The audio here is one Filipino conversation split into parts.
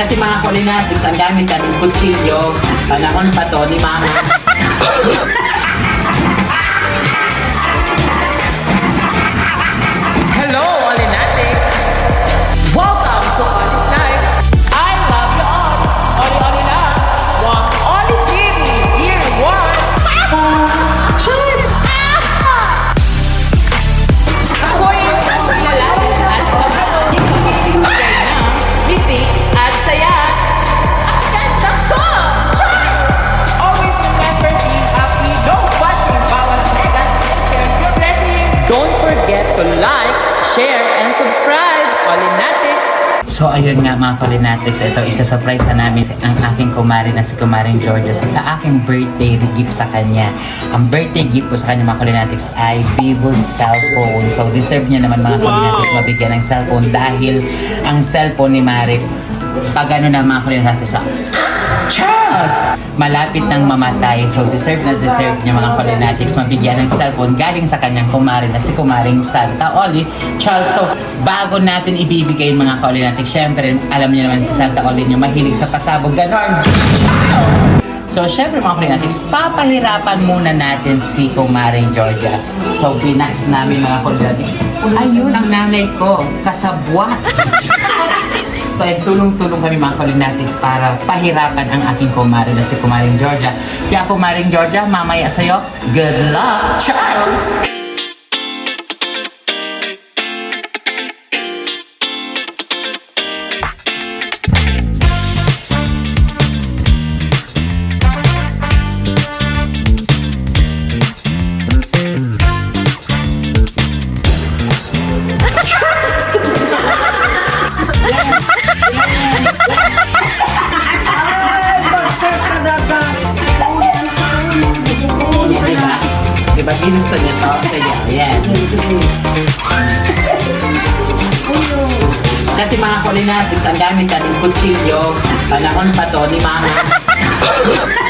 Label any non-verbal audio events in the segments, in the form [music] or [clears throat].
Kasi mga kulinatics, ang gamit namin kutsilyo. Panahon pa to ni Mama. Hello, Olinatics! To like, share, and subscribe. Olinatics! So ayun nga mga kulinatics, ito isa-surprise na namin ang aking kumari na si Kumaring Georgia sa aking birthday gift sa kanya. Ang birthday gift ko sa kanya mga kulinatics ay Vivo cellphone. So deserve niya naman mga kulinatics mabigyan ng cellphone dahil ang cellphone ni Mari pag ano na mga kulinatics sa Charles! Malapit nang mamatay. So, deserve na deserve niya mga kulinatics mabigyan ng cellphone galing sa kanyang kumari na si kumaring Santa Oli. Charles, so, bago natin ibibigay yung mga kulinatics, syempre, alam niyo naman si Santa Oli niyo mahilig sa pasabog. Ganon! Charles! So, syempre mga kulinatics, papahirapan muna natin si kumaring Georgia. So, binax namin mga kulinatics. Ayun ang nanay ko, kasabwat. [laughs] So, ay tulong-tulong kami mga kulinatics para pahirapan ang aking kumari na si Kumaring Georgia. Kaya Kumaring Georgia, mamaya sa'yo, good luck, Charles! Gamit namin kutsilyo. Panahon pa to ni Mama. [laughs]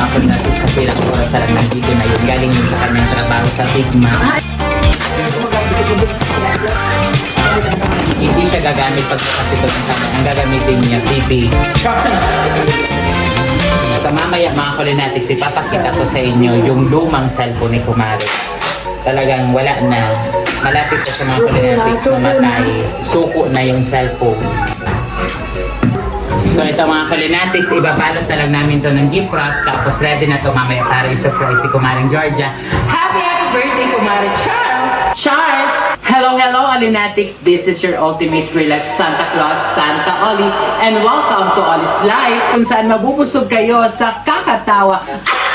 nagmamadali na kulinatics kasi ilang oras na lang nandito na yun. Galing yun sa kanyang trabaho sa Figma. Hindi siya gagamit pag ito ng kanya. Ang gagamitin niya, TV. Sa mamaya mga kulinatics, ipapakita ko sa inyo yung lumang cellphone ni Kumari. Talagang wala na. Malapit na sa mga kulinatics mamatay. Suko na yung cellphone. So ito mga kulinatics, ibabalot na lang namin to ng gift wrap. Tapos ready na to mamaya para i-surprise si Kumaring Georgia. Happy happy birthday Kumari Charles! Charles! Hello, hello Olinatics! This is your ultimate real Santa Claus, Santa Oli. And welcome to Oli's Life kung saan mabubusog kayo sa kakatawa So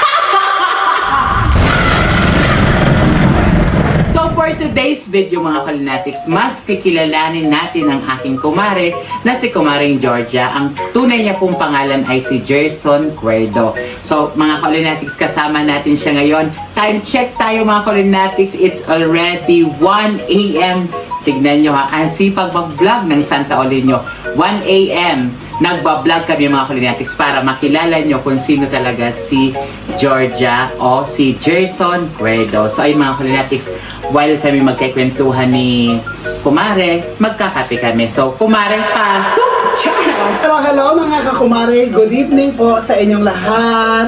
for today's video mga kalinatics, mas kikilalanin natin ang aking kumare na si Kumaring Georgia. Ang tunay niya pong pangalan ay si Gerson Cuerdo. So mga kalinatics, kasama natin siya ngayon. Time check tayo mga kalinatics. It's already 1 a.m. Tignan nyo ha, ang sipag mag-vlog ng Santa Olinyo. 1 a.m. Nagbablog kami mga kulinatics para makilala nyo kung sino talaga si Georgia o si Gerson Cuerdo. So ay mga kulinatics, while kami magkikwentuhan ni Kumare, magkakape kami. So Kumare, pasok! Charles! Hello, hello mga kakumari. Good evening po sa inyong lahat.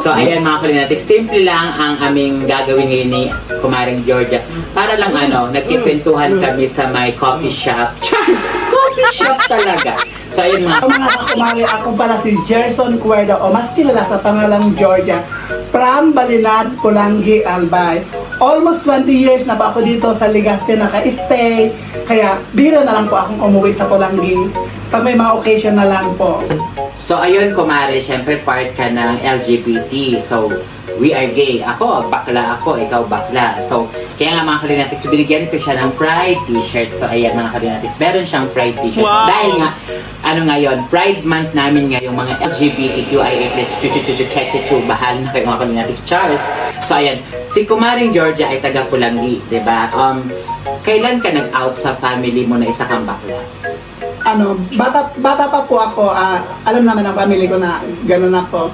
So ayan mga kulinatics, simple lang ang aming gagawin ngayon ni Kumaring Georgia. Para lang ano, nagkikwentuhan kami sa my coffee shop. Charles! Coffee shop talaga! Ayun mga Hello mga kakumari, ako pala si Gerson Cuerdo o mas kilala sa pangalang Georgia from Balinad, Pulangi, Albay. Almost 20 years na pa ako dito sa Legazpi naka-stay. Kaya bira na lang po akong umuwi sa Pulangi pag may mga occasion na lang po. So ayun kumare, syempre part ka ng LGBT. So we are gay. Ako, bakla ako, ikaw bakla. So kaya nga mga kalinatics, binigyan ko siya ng Pride t-shirt. So ayan mga kalinatics, meron siyang Pride t-shirt. Dahil nga, ano ngayon, Pride month namin ngayong mga LGBTQIA+, bahal na kayo mga kalinatics, Charles. So ayan, si Kumaring Georgia ay taga Pulangi, di ba? Um, kailan ka nag-out sa family mo na isa kang bakla? ano, bata, bata pa po ako, ah, alam naman ng family ko na gano'n ako.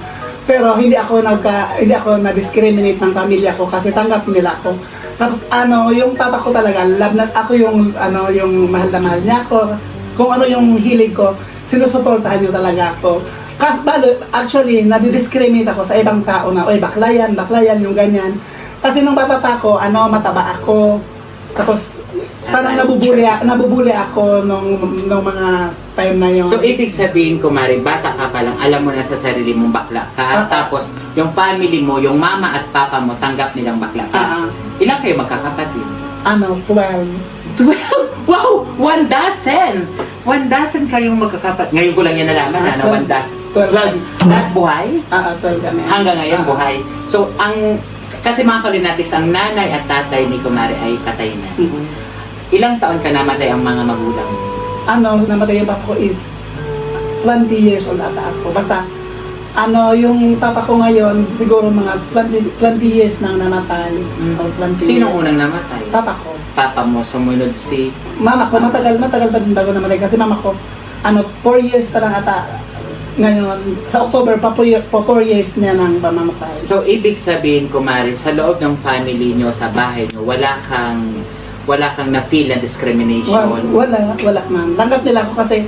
Pero hindi ako nagka, hindi ako na-discriminate ng pamilya ko kasi tanggap nila ako. Tapos ano, yung papa ko talaga, love na ako yung ano, yung mahal na mahal niya ako. Kung ano yung hilig ko, sinusuportahan niyo talaga ako. Kas, balo, actually, nadidiscriminate ako sa ibang tao na, oy, bakla yan, bakla yan, yung ganyan. Kasi nung bata pa ako, ano, mataba ako. Tapos, parang nabubuli, nabubuli ako nung, nung mga time na yun. So, ibig sabihin, kumari, bata ka pa lang, alam mo na sa sarili mong bakla ka. Ah. Tapos, yung family mo, yung mama at papa mo, tanggap nilang bakla ka. Ah, ah. Ilan kayo magkakapatid? ano, 12. 12! [laughs] Wow! One dozen! One dozen kayong magkakapatid. Ngayon ko lang yan nalaman na, na Ah, one dozen. twelve. Twelve. Lahat buhay? Ah, ah, 12 kami. Hanggang ngayon, Ah. buhay. So, ang... Kasi mga kalinatics, ang nanay at tatay ni Kumari ay patay na. Mhm. Ilang taon ka namatay ang mga magulang? Ano, namatay yung papa ko is 20 years old ata ako. Basta, ano, yung papa ko ngayon, siguro mga 20, 20 years nang namatay. Or 20 Sinong years. unang namatay? Papa ko. Papa mo, sumunod si... Mama ko, matagal, matagal pa din bago namatay. Kasi mama ko, ano, 4 years pa lang ata. Ngayon, sa October, pa 4 years niya nang pamamatay. So, ibig sabihin, Kumari, sa loob ng family nyo, sa bahay nyo, wala kang wala kang na-feel na discrimination. Wala, wala, wala ma'am. Tanggap nila ako kasi,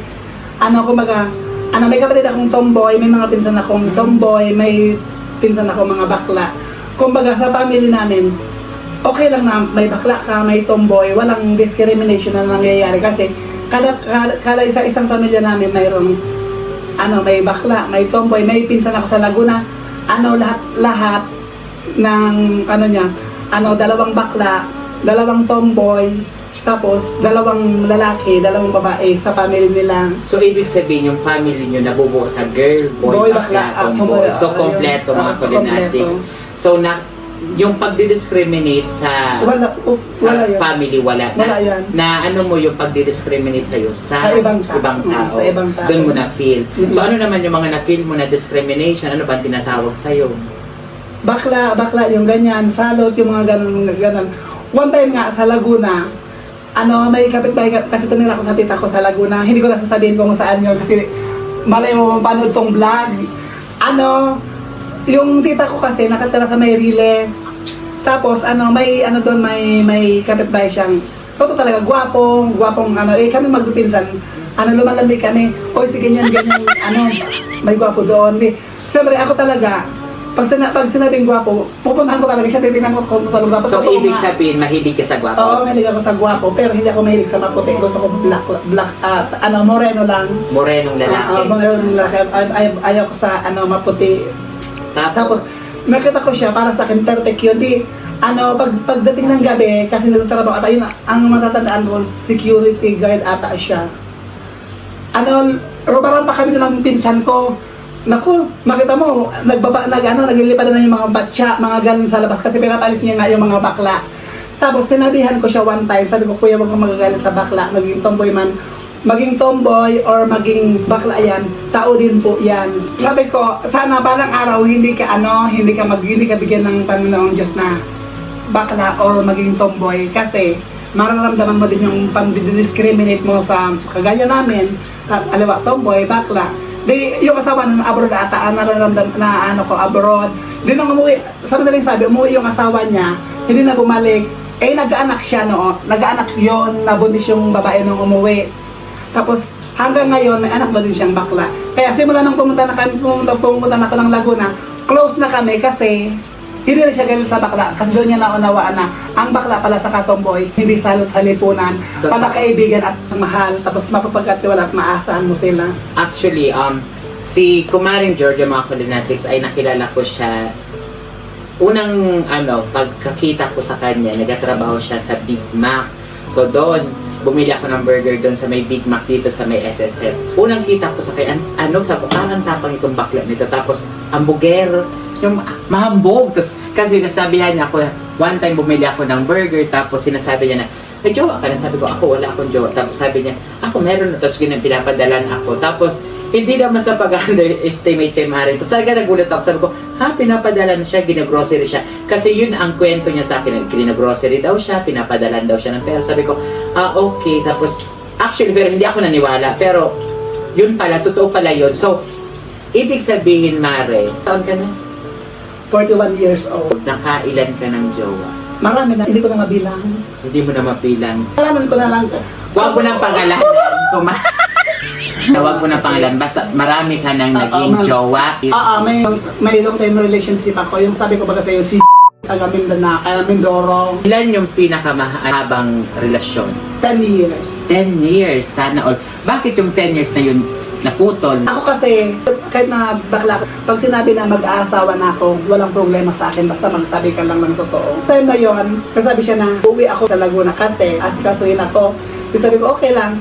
ano, kumaga, ano, may kapatid akong tomboy, may mga pinsan akong tomboy, may pinsan ako mga bakla. Kumbaga, sa family namin, okay lang na may bakla ka, may tomboy, walang discrimination na nangyayari kasi kada, kada, kada isa isang pamilya namin mayroong ano, may bakla, may tomboy, may pinsan ako sa Laguna, ano, lahat, lahat ng, ano niya, ano, dalawang bakla, dalawang tomboy, tapos dalawang lalaki, dalawang babae sa family nila. So, ibig sabihin, yung family nyo nabubuo sa girl, boy, Boy, bakla, bakla, ah, tomboy. tomboy, So, kompleto mga Ah. So, na, yung pagdidiscriminate sa Wala, oh, sa wala yun. family, wala na. Wala yan. Na ano mo yung pagdidiscriminate sa'yo sa, Sa ibang tao. Mm, tao. sa ibang tao. Doon mo na-feel. Mm. So, ano naman yung mga na-feel mo na discrimination? Ano ba ang tinatawag sa'yo? bakla, bakla yung ganyan, salot yung mga ganun, ganun. One time nga sa Laguna, ano, may kapitbahay, ka- kasi tumira ako sa tita ko sa Laguna, hindi ko na sasabihin kung saan yun, kasi malay mo mapanood tong vlog. Ano, yung tita ko kasi nakatira sa may Riles, tapos ano, may ano doon, may, may kapitbahay siyang, toto talaga, gwapong, gwapong ano, eh kami magpipinsan, ano, lumalandi kami, oy, sige ganyan, ganyan, ano, may gwapo doon. Siyempre, ako talaga, pag, sina, pag sinabing gwapo, pupuntahan ko talaga siya, titignan ko kung talaga gwapo. So, ibig nga. sabihin, mahilig ka sa gwapo. Oo, mahilig ako sa gwapo, pero hindi ako mahilig sa maputi. Gusto ko black, black, at ano, moreno lang. Morenong lalaki. Oo, moreno lang lalaki. Ay, ay, ayaw ko sa, ano, maputi. Tapos, nakita ko siya, para sa akin, perfect yun. Di, ano, pag, pagdating ng gabi, kasi nagtatrabaho ata, yun, ang matatandaan ko, security guard ata siya. Ano, robaran pa kami ng pinsan ko. Naku, makita mo, nagbaba, nag, ano, naglilipad na yung mga batya, mga ganun sa labas, kasi pinapalis niya nga yung mga bakla. Tapos sinabihan ko siya one time, sabi ko, kuya, huwag kang magagalit sa bakla, maging tomboy man, maging tomboy or maging bakla yan, tao din po yan. Sabi ko, sana parang araw hindi ka ano, hindi ka mag, hindi ka bigyan ng Panginoong Diyos na bakla or maging tomboy kasi mararamdaman mo din yung pang-discriminate mo sa kagaya namin, at aliwa tomboy, bakla. Di, yung asawa ng abroad ata, ang nararamdam na ano ko, abroad. Di nung umuwi, sa madaling sabi, umuwi yung asawa niya, hindi na bumalik. Eh, nag-anak siya, no? Nag-anak yon nabuntis yung babae nung umuwi. Tapos, hanggang ngayon, may anak na din siyang bakla. Kaya simula nung pumunta na kami, pumunta, pumunta na ako ng Laguna, close na kami kasi hindi na siya galit sa bakla kasi doon niya naunawaan na ang bakla pala sa katomboy, hindi salot sa lipunan, pala kaibigan at mahal, tapos mapapagkatiwala at maasahan mo sila. Actually, um, si Kumaring Georgia mga Coordinatics ay nakilala ko siya unang ano, pagkakita ko sa kanya, nagatrabaho siya sa Big Mac. So doon, bumili ako ng burger doon sa may Big Mac dito sa may SSS. Unang kita ko sa kay, an- ano, tapos parang tapang itong bakla nito. Tapos, hamburger, yung mahambog. Tapos, kasi nasabihan niya ako, one time bumili ako ng burger, tapos sinasabi niya na, may jowa ka na. Sabi ko, ako wala akong jowa. Tapos sabi niya, ako meron na. Tapos ganun, pinapadalan ako. Tapos, hindi naman sa pag-underestimate kay Maren. Tapos sabi nagulat ako. Sabi ko, ha, pinapadalan siya, ginagrocery siya. Kasi yun ang kwento niya sa akin. Ginagrocery daw siya, pinapadalan daw siya ng pera. Sabi ko, ah, okay. Tapos, actually, pero hindi ako naniwala. Pero, yun pala, totoo pala yun. So, ibig sabihin, Mare, taon ka na? 41 years old. Nakailan ka ng jowa? Marami na, hindi ko na mabilang. Hindi mo na mapilang. Kalaman ko na lang. Huwag mo ng pangalan. [laughs] Kuma- Huwag mo ng pangalan. Basta marami ka nang Oo, naging ma'am. jowa. Oo, may, may long time relationship ako. Yung sabi ko ba yung si taga Mindanao, kaya Mindoro, Ilan yung pinakamahabang relasyon? 10 years. 10 years. Sana all. Bakit yung 10 years na yun naputol? Ako kasi, kahit na bakla, pag sinabi na mag-aasawa na ako, walang problema sa akin, basta magsabi ka lang ng totoo. Time na yon, kasabi siya na, uwi ako sa Laguna kasi, asikasuhin ako. Sabi ko, okay lang.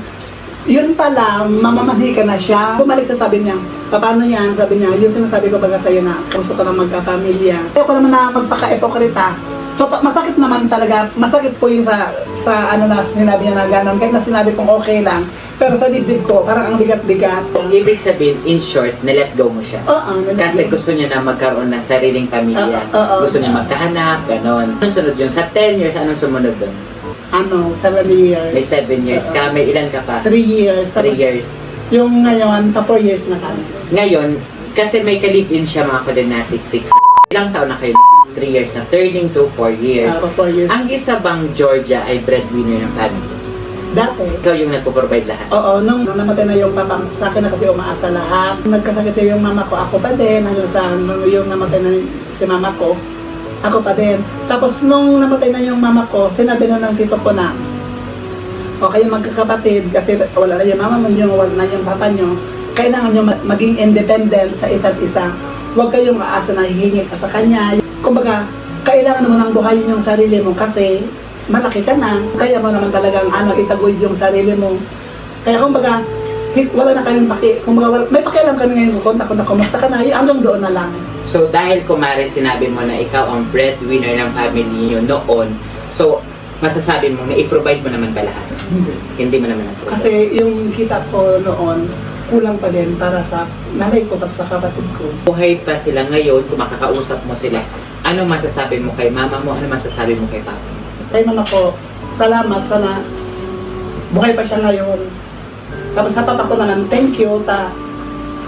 Yun pala, mamamanhi ka na siya. Bumalik sa sabi niya, paano yan? Sabi niya, yung sinasabi ko baga sa'yo na, gusto ko na magkapamilya. Ayoko naman na magpaka-epokrita. Toto, masakit naman talaga. Masakit po yung sa, sa ano na sinabi niya na gano'n. Kahit na sinabi kong okay lang. Pero sa dibdib ko, parang ang bigat-bigat. Kung ibig sabihin, in short, na-let go mo siya. Oo, Kasi gusto niya na magkaroon ng sariling pamilya. Oo, oo. Gusto niya magkaanak, ganon. Anong sunod yun? Sa 10 years, anong sumunod doon? ano, 7 years. May 7 years ka, may ilan ka pa? 3 years. 3 Tapos, years. Yung ngayon, pa 4 years na kami. Ngayon, kasi may kalip-in siya mga koordinatic si Ilang taon na kayo? 3 years na. Turning to 4 years. Uh, pa 4 years. Ang isa bang Georgia ay breadwinner ng family? Dati. Ikaw yung nagpo-provide lahat. Oo, nung nung namatay na yung papa, sa akin na kasi umaasa lahat. Nagkasakit yung mama ko, ako pa din. Hanggang sa nung yung namatay na si mama ko, ako pa din. Tapos nung namatay na yung mama ko, sinabi na ng tito ko na, o kayo magkakapatid kasi wala na yung mama mo nyo, wala na yung papa nyo, kailangan nyo ma- maging independent sa isa't isa. Huwag kayong aasa na hihingi ka sa kanya. Kumbaga, kailangan mo nang buhayin yung sarili mo kasi malaki ka na. Kaya mo naman talagang ano, itaguyod yung sarili mo. Kaya kumbaga, wala na kaming paki, kumbaga, wala, may pakialam kami ngayon kung kontak ko na kumusta ka na, hanggang doon na lang. So, dahil kumare sinabi mo na ikaw ang breadwinner ng family niyo noon, so, masasabi mo na i-provide mo naman ba lahat? Hindi mo naman na Kasi yung kita ko noon, kulang pa din para sa nanay ko tapos sa kapatid ko. buhay pa sila ngayon, kung makakausap mo sila, ano masasabi mo kay mama mo, ano masasabi mo kay papa mo? Kay mama ko, salamat sana buhay pa siya ngayon. Tapos sa papa ko naman, thank you ta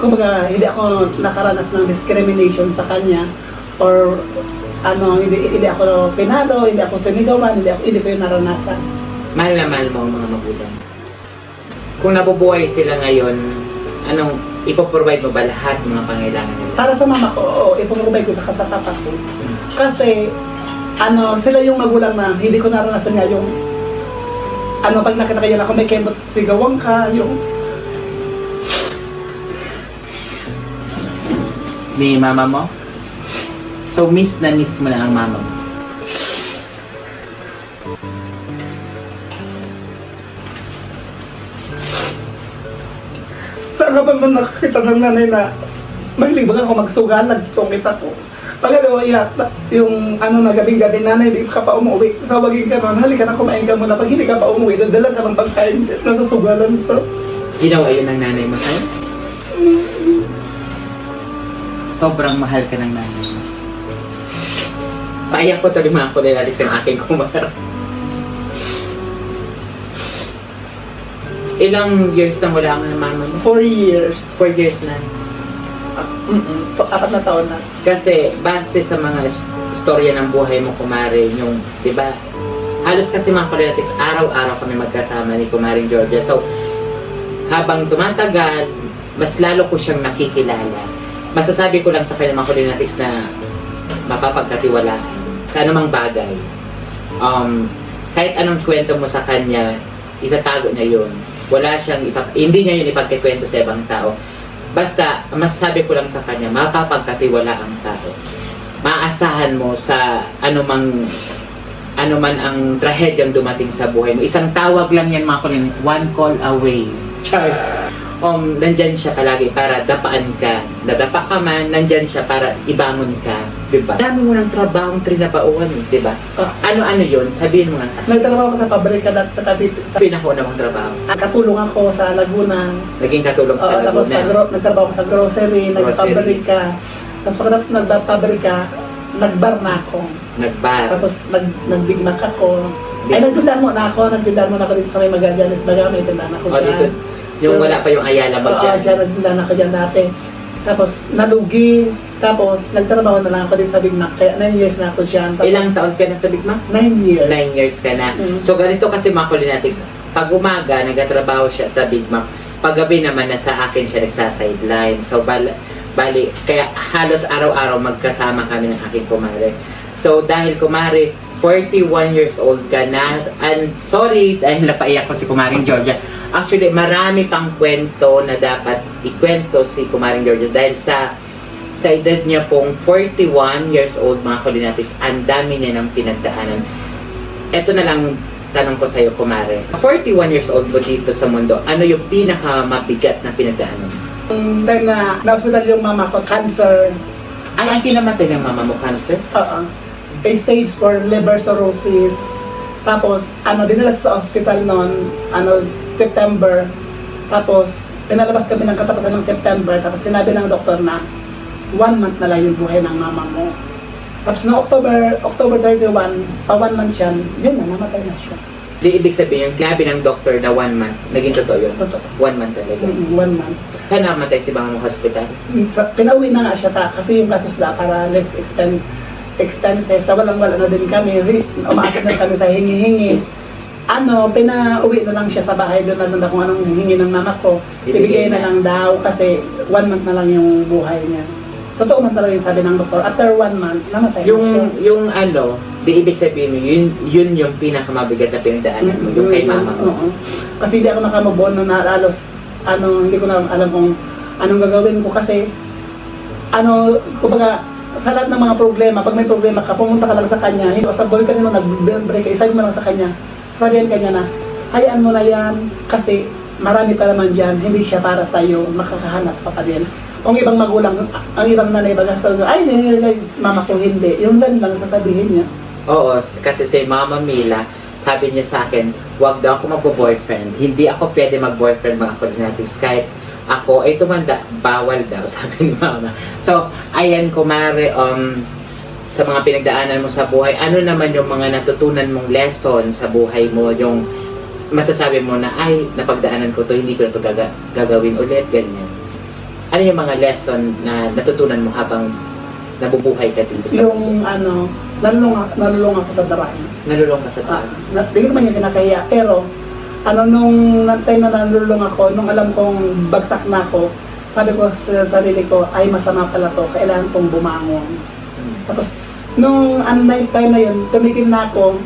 kumbaga hindi ako nakaranas ng discrimination sa kanya or ano, hindi, hindi ako pinalo, hindi ako sinigawan, hindi, ako, hindi ko yung naranasan. Mahal na mahal mo ang mga magulang. Kung nabubuhay sila ngayon, anong ipoprovide mo ba lahat ng mga pangailangan nila? Para sa mama ko, oo, ipumubay ko ka sa papa ko. Kasi, ano, sila yung magulang na hindi ko naranasan nga yung ano, pag nakita kayo na kung may kembot sigawan ka, yung Ni mama mo? So, miss na miss mo na ang mama mo. Saan ka ba man nakakita ng nanay na mahilig ba ako magsugal, nagtungit ako. Pagkalawa yat, yung ano na gabing-gabi nanay, di ka pa umuwi. Tawagin ka nun, halika na kumain ka muna. Pag hindi ka pa umuwi, dadalan ka ng pagkain. Nasa sugalan ko. Ginawa yun ng nanay mo sa'yo? Sobrang mahal ka ng nanay mo. Paiyak ko to rin mga kulay sa aking kumara. Ilang years na wala ang mama mo? Four years. Four years na. To- Apat na taon na. Kasi base sa mga is- istorya ng buhay mo, kumare, yung, di ba, halos kasi mga relatives, araw-araw kami magkasama ni Kumaring Georgia. So, habang tumatagal, mas lalo ko siyang nakikilala. Masasabi ko lang sa kanya mga relatives na mapapagkatiwalaan sa anumang bagay. Um, kahit anong kwento mo sa kanya, itatago niya yun. Wala siyang ipag- hindi niya yun ipagkikwento sa ibang tao. Basta, masasabi ko lang sa kanya, mapapagkatiwala ang tao. Maasahan mo sa anumang ano man ang trahedyang dumating sa buhay mo. Isang tawag lang yan mga kulin, one call away. Charles, um, nandyan siya palagi para dapaan ka. Nadapa ka man, nandyan siya para ibangon ka. Diba? Dami mo ng trabahong trinabauan, diba? Ah. Ano-ano yun? Sabihin mo nga sa Nagtrabaho ako sa pabrika dati sa Cavite. Sa, pinakauna mong trabaho. katulong ako sa Laguna. Naging katulong Oo, sa tapos sa Laguna. gro- nagtrabaho ako sa grocery, nagpapabrika. Tapos pagkatapos nagpapabrika, nagbar na ako. Nagbar. Tapos nag, nagbigmak ako. Ay, nagtindahan mo na ako. Nagtindahan mo na ako dito sa may Magallanes Baga. May tindahan ako O dito, yung wala pa yung Ayala mo Oo, dyan. dyan. Nagtindahan ako dyan dati. Tapos nalugi. Tapos nagtrabaho na lang ako dito sa Big Mac. Kaya 9 years na ako dyan. Tapos, Ilang taon ka na sa Big Mac? 9 years. Nine years ka na. Mm. So, ganito kasi mga Culinatics. Pag umaga, nagtatrabaho siya sa Big Mac. Pag gabi naman, nasa akin siya nagsa-sideline. So, bal bali, kaya halos araw-araw magkasama kami ng aking kumare. So, dahil kumare, 41 years old ka na. And sorry, dahil napaiyak ko si Kumaring Georgia. Actually, marami pang kwento na dapat ikwento si Kumaring Georgia. Dahil sa sa edad niya pong 41 years old, mga Culinatics, ang dami niya ng pinagdaanan. Ito na lang tanong ko sa'yo, Kumare. 41 years old mo dito sa mundo, ano yung pinakamabigat na pinagdaanan? Yung time na na-hospital yung mama ko, cancer. Ay, ang kinamatay ng mama mo, cancer? Oo. A stage for liver cirrhosis. Tapos, ano, dinala sa hospital noon, ano, September. Tapos, pinalabas kami ng katapusan ng September. Tapos, sinabi ng doktor na, one month na lang yung buhay ng mama mo. Tapos, no October, October 31, pa one month siya, yun na, namatay na siya. Di ibig sabihin, yung sinabi ng doctor na one month, naging totoo yun? Totoo. One month talaga. Mm, One month. Saan namatay si mama mo hospital? Sa, pinauwi na nga siya ta, kasi yung gastos na para less extend, expenses, na walang wala na din kami, umaasap na kami sa hingi-hingi. Ano, pinauwi na lang siya sa bahay doon na na kung anong hingi ng mama ko. Ibigay na na. lang daw kasi one month na lang yung buhay niya. Totoo man talaga yung sabi ng doktor. After one month, namatay na siya. Yung, yung ano, di ibig sabihin, yun, yun yung pinakamabigat na pinagdaanan mo, yung kay mama mo. Oo. Kasi hindi ako nakamubon nung nalalos, ano, hindi ko na alam kung anong gagawin ko kasi, ano, kumbaga, sa lahat ng mga problema, pag may problema ka, pumunta ka lang sa kanya, hindi sa boyfriend mo, nag-break ka, isabi mo lang sa kanya, sabihin ka niya na, hayaan mo na yan, kasi marami pa naman dyan, hindi siya para sa'yo, makakahanap pa pa din. Kung ibang magulang, ang ibang nanay, baga sa ay, ay, ay, mama ko hindi. Yung lang lang sasabihin niya. Oo, kasi si Mama Mila, sabi niya sa akin, huwag daw ako magbo-boyfriend. Hindi ako pwede mag-boyfriend mga Culinatics. Kahit ako ay tumanda, bawal daw, [laughs] sabi ni Mama. So, ayan, kumare, um, sa mga pinagdaanan mo sa buhay, ano naman yung mga natutunan mong lesson sa buhay mo, yung masasabi mo na, ay, napagdaanan ko to, hindi ko na to gaga- gagawin ulit, ganyan. Ano yung mga lesson na natutunan mo habang nabubuhay ka dito sa Yung ano, nalulung, nalulung ako sa drugs. Nalulong ka sa Ah, taas. na, hindi ko naman yung kinakahiya, pero ano nung time na nalulung ako, nung alam kong bagsak na ako, sabi ko sa sarili ko, ay masama pala to, kailangan kong bumangon. Tapos, nung ano na time na yun, tumigil na ako,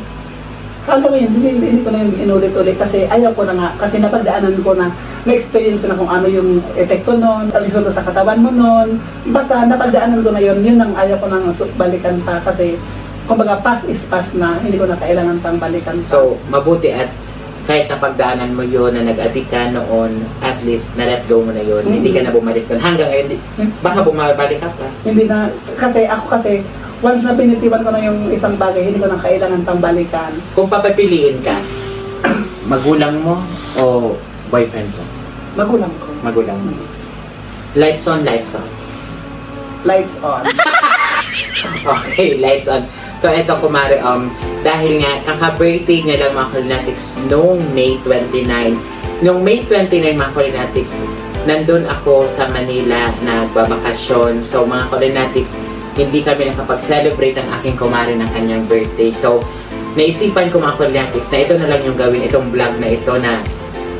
Kala ko yun, hindi, hindi, ko na yun inulit-ulit kasi ayaw ko na nga, kasi napagdaanan ko na, na-experience ko na kung ano yung epekto nun, resulta sa katawan mo nun, basta napagdaanan ko na yun, yun ang ayaw ko nang balikan pa kasi, kumbaga past is past na, hindi ko na kailangan pang balikan pa. So, mabuti at kahit napagdaanan mo yun na nag-addict ka noon, at least na-let go mo na yun. Hindi ka na bumalik doon. Hanggang ngayon, di- baka bumabalik ka pa. hindi na, kasi ako kasi, once na pinitiwan ko na yung isang bagay, hindi ko na kailangan pang balikan. Kung papapiliin ka, [clears throat] magulang mo o boyfriend mo? Magulang ko. Magulang mo. Lights on, lights on. Lights on. [laughs] Okay, lights on. So, eto kumari, um, dahil nga, kaka-birthday niya lang mga Culinatics noong May 29. Noong May 29 mga Culinatics, nandun ako sa Manila nagbabakasyon. So, mga Culinatics, hindi kami nakapag-celebrate ang aking kumari ng kanyang birthday. So, naisipan ko mga Culinatics na ito na lang yung gawin, itong vlog na ito na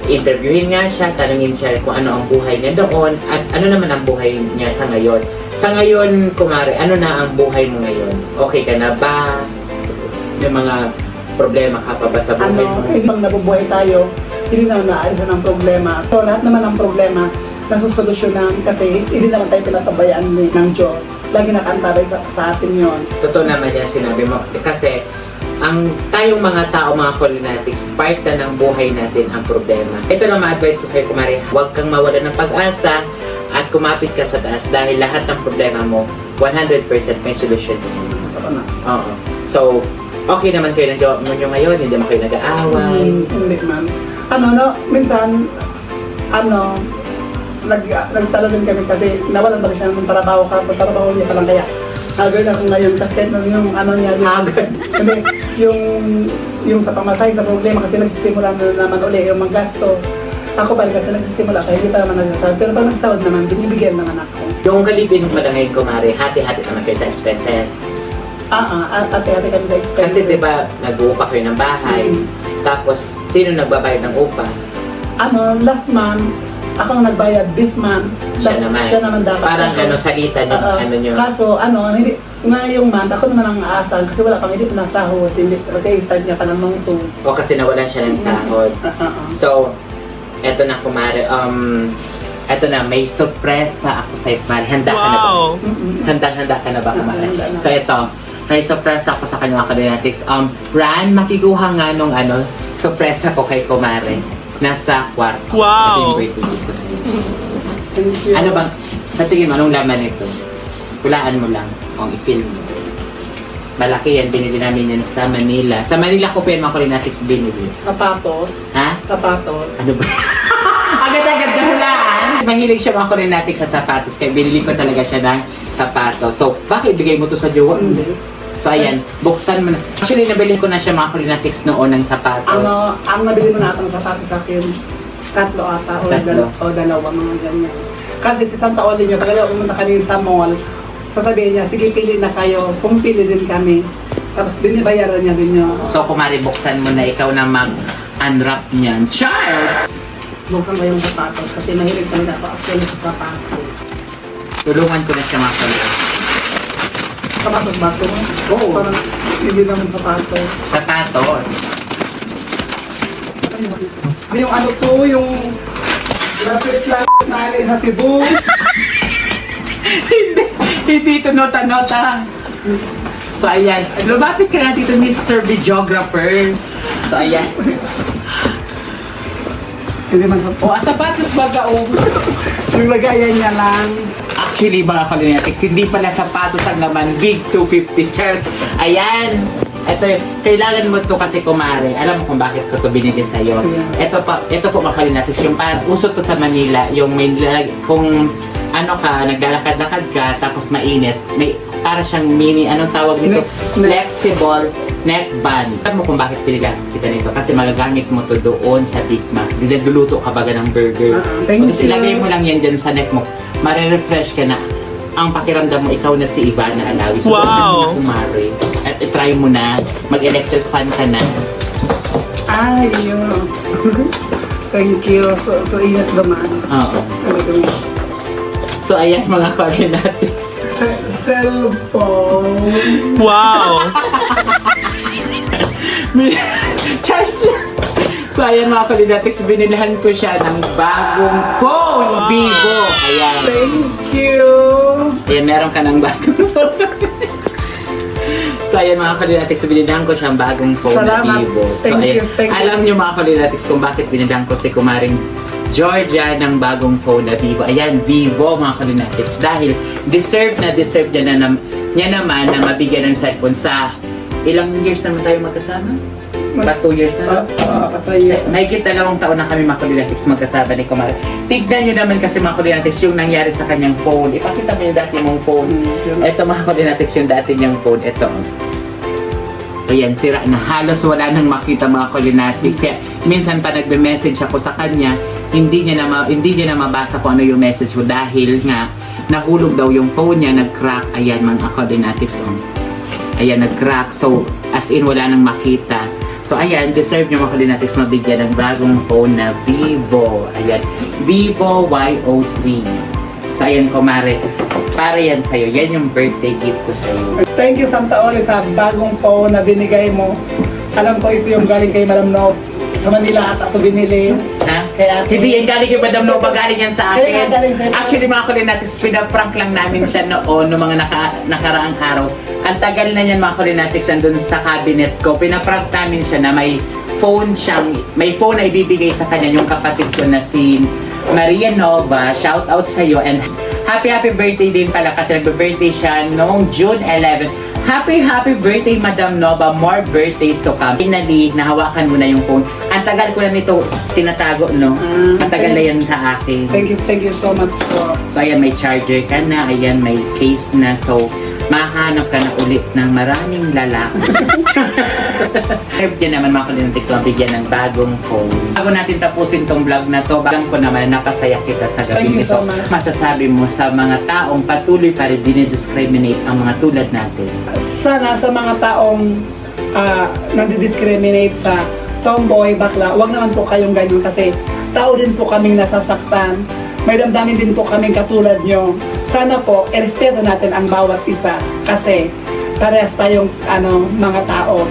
interviewin nga siya, tanungin siya kung ano ang buhay niya doon at ano naman ang buhay niya sa ngayon. Sa ngayon, kumare, ano na ang buhay mo ngayon? Okay ka na ba? May mga problema ka pa ba sa buhay ano, mo? pag nabubuhay tayo, hindi naman naalisan ang problema. So, lahat naman ng problema, nasusolusyonan kasi hindi naman tayo pinatabayaan ni- ng Diyos. Lagi nakaantabay sa, sa atin yon. Totoo naman yan sinabi mo. Kasi, ang tayong mga tao, mga Colinatics, part na ng buhay natin ang problema. Ito lang ma-advise ko sa'yo, kumari, huwag kang mawala ng pag-asa at kumapit ka sa taas dahil lahat ng problema mo, 100% may solusyon na. Oo. So, okay naman kayo ng mo nyo ngayon, hindi naman kayo nag-aaway. Hmm, hindi man. Ano, no, minsan, ano, nag, nagtalo din kami kasi nawalan ba siya ng trabaho ka, trabaho niya pa lang kaya. Agad ako ngayon kasi kahit yung ano niya, yung, Agad. [laughs] Hindi, yung, yung sa pamasahe, sa problema kasi nagsisimula na naman uli yung magasto. Ako pa rin kasi nagsisimula kaya hindi pa naman nagsasahod. Pero pag nagsahod naman, binibigyan naman ako. Yung kalipin mo lang ngayon, kumari, hati-hati naman kayo sa expenses. Ah, ah, at ate-ate kami sa expense. Kasi di ba, nag-uupa kayo ng bahay, Mm. tapos sino nagbabayad ng upa? Ano, last month, ako ang nagbayad this month. Siya Da- naman. Siya naman dapat. Parang Kaso- ano, salita ng Oo. ano nyo. Kaso, ano, hindi, ngayong month, ako naman ang aasahan kasi wala pang hindi pa nasahod. Hindi, okay, start niya pa ng nung two. O kasi nawalan siya ng sahod. Ah, ah, ah. So, eto na kumari, um, eto na, may sorpresa ako sa'yo, kumari. Handa ka na ba? Mm-mm. Handang-handa ka na ba, kumari? Handa na. So, ito, may sorpresa ako sa kanya kabinatics. Um, Ran, makikuha nga nung ano, sorpresa ko kay kumare. Nasa kwarto. Ito Wow! gift ko you. Ano bang, sa tingin mo, anong laman nito? Hulaan mo lang, kung i-film mo. Malaki yan, binili namin yan sa Manila. Sa Manila ko pa yan mga Colinatics binili. Sapatos. Ha? Sapatos. Ano ba? [laughs] Agad-agad na hulaan. Mahilig siya mga Colinatics sa sapatos, kaya binili ko talaga siya ng sapatos. So, bakit ibigay mo to sa jowa? Hindi. So, ayan, buksan mo na. Actually, nabili ko na siya mga Colinatics noon ng sapatos. Ano, ang nabili mo natang sapatos sa akin, tatlo ata o, Tatlo. dal- o dalawa, mga ganyan. Kasi si Santa Olin niya, pagkala pumunta kami sa mall, sasabihin niya, sige pili na kayo, pumipili din kami. Tapos binibayaran niya din yun. So, kumari, buksan mo na ikaw na mag-unwrap niyan. Charles! Buksan ko yung sapatos kasi mahilig talaga ako actually sa sapatos. Tulungan ko na siya mga Colinatics. Sapatos ba ito? Oo. Parang hindi naman sapatos. Sapatos. Ano yung ano to, yung lapit lang na ali sa Cebu. Hindi ito nota-nota. So, ayan. Lumapit ka nga dito, Mr. Videographer. So, ayan. Hindi man sa O, ah, sapatos baga, o. Yung lagayan niya lang. Actually, mga kalinatics, hindi pala sapatos ang laman. Big 250 chairs. Ayan. Ito, kailangan mo to kasi kumare. Alam mo kung bakit ko to binili sa'yo. Ito pa, ito po mga kalinatics, yung par, uso to sa Manila, yung may, kung ano ka, naglalakad-lakad ka, tapos mainit, may para siyang mini, anong tawag nito? Neck- Flexible neck band. Alam mo kung bakit piligan kita nito? Kasi magagamit mo to doon sa Big Mac. Dinaduluto ka baga ng burger. Ah, thank Tapos you. ilagay mo lang yan dyan sa neck mo. Mare-refresh ka na. Ang pakiramdam mo, ikaw na si Ivana Alawi. So, Wow! na kumari. At try mo na. Mag-electric fan ka na. Ay, yun. [laughs] Thank you. So, so ingat naman. Oo. So, ayan mga coordinatics. Ce- Cellphone. Wow! [laughs] [laughs] Charles lang. So, ayan mga coordinatics. Binilhan ko siya ng bagong phone. Vivo. Ayan. Thank you. Ayan, meron ka ng bagong phone. [laughs] So, ayan mga kalilatics, binilhan ko siyang bagong phone na Salamat. Vivo. So, Thank ayan, you, thank you. alam niyo mga kalilatics kung bakit binilhan ko si Kumaring Georgia ng bagong phone na Vivo. Ayan, Vivo mga kalilatics. Dahil deserve na deserve niya, na, niya naman na mabigyan ng cellphone sa ilang years naman tayo magkasama? Ba, two years na? Ah, ah, patay. Mahigit dalawang taon na kami mga Kulinatics magkasama ni Kumar. Tignan nyo naman kasi mga Kulinatics yung nangyari sa kanyang phone. Ipakita mo yung dati mong phone. Ito mga Kulinatics yung dati niyang phone. Ito. Ayan, sira na. Halos wala nang makita mga Kulinatics. Kaya minsan pa nagbe-message ako sa kanya, hindi niya na, ma- hindi niya na mabasa kung ano yung message ko dahil nga nahulog daw yung phone niya, nag-crack. Ayan mga Kulinatics. Oh. Ayan, nag-crack. So, as in, wala nang makita. So, ayan, deserve nyo mga mabigyan ng bagong phone na Vivo. Ayan, Vivo Y03. So, ayan, kumare. Para yan sa'yo. Yan yung birthday gift ko sa'yo. Thank you Santa Oli sa bagong phone na binigay mo. Alam ko ito yung galing kay Madam Nob sa Manila at ako binili. Ha? Kay ate. Hindi yan galing kay Madam Nova, galing yan sa Kaya akin. galing sa'yo. Actually mga kulinatics, pinaprank lang namin siya noon, noong mga naka, nakaraang araw. Ang tagal na yan mga kulinatics, nandun sa cabinet ko. Pinaprank namin siya na may phone siyang, may phone na ibibigay sa kanya yung kapatid ko na si Maria Nova. Shout out sa iyo and happy happy birthday din pala kasi nagbe-birthday siya noong June 11. Happy happy birthday Madam Nova. More birthdays to come. Finally, nahawakan mo na yung phone. Ang tagal ko na nito tinatago, no? Mm, Ang tagal na yan sa akin. Thank you, thank you so much po. So ayan, may charger ka na, ayan, may case na. So, makahanap ka na ulit ng maraming lalaki. [laughs] Yan naman mga kalinatics, mabigyan ng bagong phone. Bago natin tapusin tong vlog na to, bagang ko naman napasaya kita sa Thank gabi you nito. so. Masasabi mo sa mga taong patuloy pa rin dinidiscriminate ang mga tulad natin. Sana sa mga taong ah, nandidiscriminate sa tomboy, bakla, wag naman po kayong ganyan kasi tao din po kaming nasasaktan. May damdamin din po kaming katulad nyo. Sana po, irespeto natin ang bawat isa kasi parehas tayong ano, mga tao.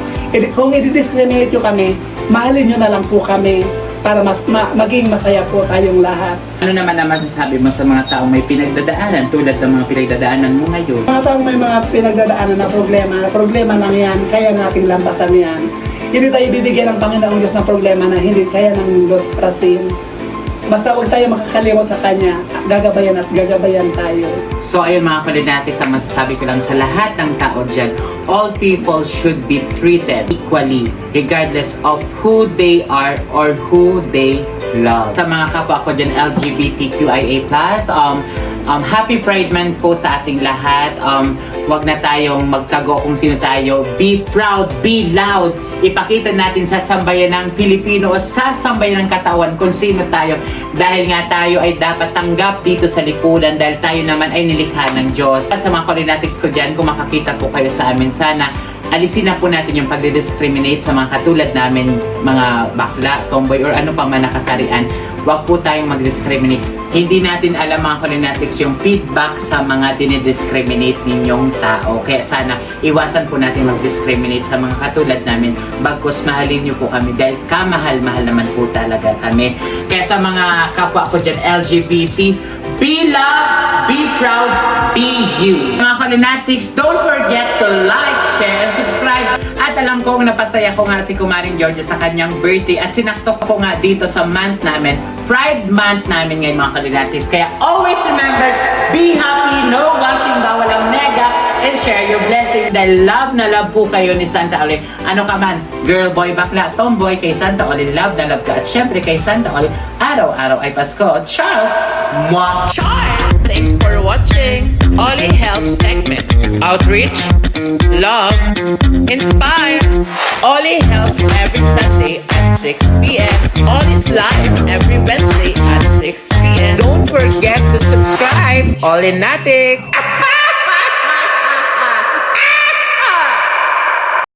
Kung i-discriminate nyo kami, mahalin nyo na lang po kami para mas ma- maging masaya po tayong lahat. Ano naman ang masasabi mo sa mga taong may pinagdadaanan tulad ng mga pinagdadaanan mo ngayon? Mga taong may mga pinagdadaanan na problema, problema lang yan, kaya nating lampasan yan. Hindi tayo bibigyan ng Panginoong Diyos ng problema na hindi kaya ng lutrasin. Basta huwag tayo makakalimot sa Kanya, gagabayan at gagabayan tayo. So ayun mga kalinatics, ang masasabi ko lang sa lahat ng tao dyan, all people should be treated equally regardless of who they are or who they love. Sa mga kapwa ko dyan, LGBTQIA+, um, um, happy Pride Month po sa ating lahat. Um, wag na tayong magtago kung sino tayo. Be proud, be loud. Ipakita natin sa sambayan ng Pilipino o sa sambayan ng katawan kung sino tayo. Dahil nga tayo ay dapat tanggap dito sa likudan dahil tayo naman ay nilikha ng Diyos. At sa mga Corinatics ko dyan, kung makakita po kayo sa amin, sana alisin na po natin yung pagdi-discriminate sa mga katulad namin, mga bakla, tomboy, or ano pa man nakasarian. Huwag po tayong mag-discriminate. Hindi natin alam mga Colinatics yung feedback sa mga dinidiscriminate ninyong tao. Kaya sana iwasan po natin mag-discriminate sa mga katulad namin. Bagkus mahalin niyo po kami dahil kamahal-mahal naman po talaga kami. Kaya sa mga kapwa ko dyan, LGBT, be loved, be proud, be you. Mga Colinatics, don't forget to like, share, and subscribe. At alam ko napasaya ko nga si Kumaring Giorgio sa kanyang birthday at sinakto ko nga dito sa month namin, Pride Month namin ngayon mga Colinatics. Kaya always remember, be happy, no washing, bawal ang nega, and share your blessing dahil love na love po kayo ni Santa Oli. Ano ka man, girl, boy, bakla, tomboy, kay Santa Oli, love na love ka. At syempre kay Santa Oli, araw-araw ay Pasko. Charles! Mwah! Charles! Thanks for watching Oli Help segment. Outreach, love, inspire. Oli helps every Sunday at 6 p.m. Oli's live every Wednesday at 6 p.m. Don't forget to subscribe. Oli Natics!